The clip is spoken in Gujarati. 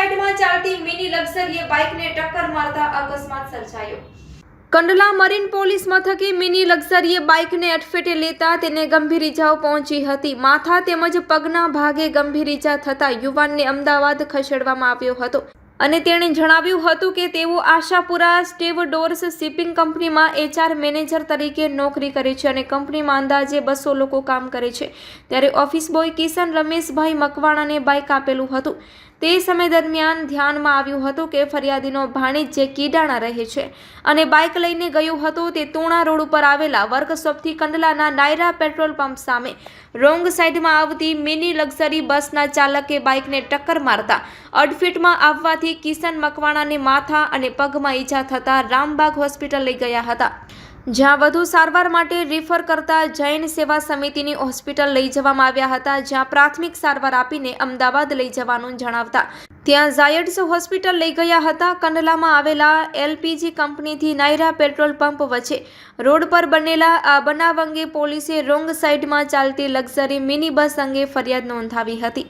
સાઇડમાં ચાલતી મિની લક્ઝરીએ બાઇકને ટક્કર મારતા અકસ્માત સર્જાયો. કંડલા મરીન પોલીસ મથકે મિની લક્ઝરીએ બાઇકને અટફેટે લેતા તેને ગંભીર ઇજાઓ પહોંચી હતી. માથા તેમજ પગના ભાગે ગંભીર ઇજા થતા યુવાનને અમદાવાદ ખસેડવામાં આવ્યો હતો. અને તેણે જણાવ્યું હતું કે તેઓ આશાપુરા સ્ટેવ ડોર્સ શિપિંગ કંપનીમાં એચઆર મેનેજર તરીકે નોકરી કરે છે અને કંપનીમાં અંદાજે બસો લોકો કામ કરે છે. ત્યારે ઓફિસ બોય કિશન રમેશભાઈ મકવાણાને બાઇક આપેલું હતું. તે સમય દરમિયાન ધ્યાનમાં આવ્યું હતું કે ફરિયાદીનો ભાણેજ જે કીડાણા રહે છે અને બાઇક લઈને ગયો હતો તે તુણા રોડ ઉપર આવેલા વર્કશોપથી કંડલાના નાયરા પેટ્રોલ પંપ સામે રોંગ સાઈડમાં આવતી મિની લક્ઝરી બસના ચાલકે બાઇકને ટક્કર મારતા અડફીટમાં આવવાથી કિશન મકવાણાને માથા અને પગમાં ઈજા થતાં રામબાગ હોસ્પિટલ લઈ ગયા હતા. જ્યાં વધુ સારવાર માટે રિફર કરતા જૈન સેવા સમિતિની હોસ્પિટલ લઈ જવામાં આવ્યા હતા, જ્યાં પ્રાથમિક સારવાર આપીને અમદાવાદ લઈ જવાનું જણાવતા. ત્યાં ઝાયડ્સ હોસ્પિટલ લઈ ગયા હતા, કંડલામાં આવેલા એલપીજી કંપનીથી નાયરા પેટ્રોલ પંપ વચ્ચે. રોડ પર બનેલા આ બનાવ અંગે પોલીસે રોંગ સાઈડમાં ચાલતી લક્ઝરી મિની બસ અંગે ફરિયાદ નોંધાવી હતી.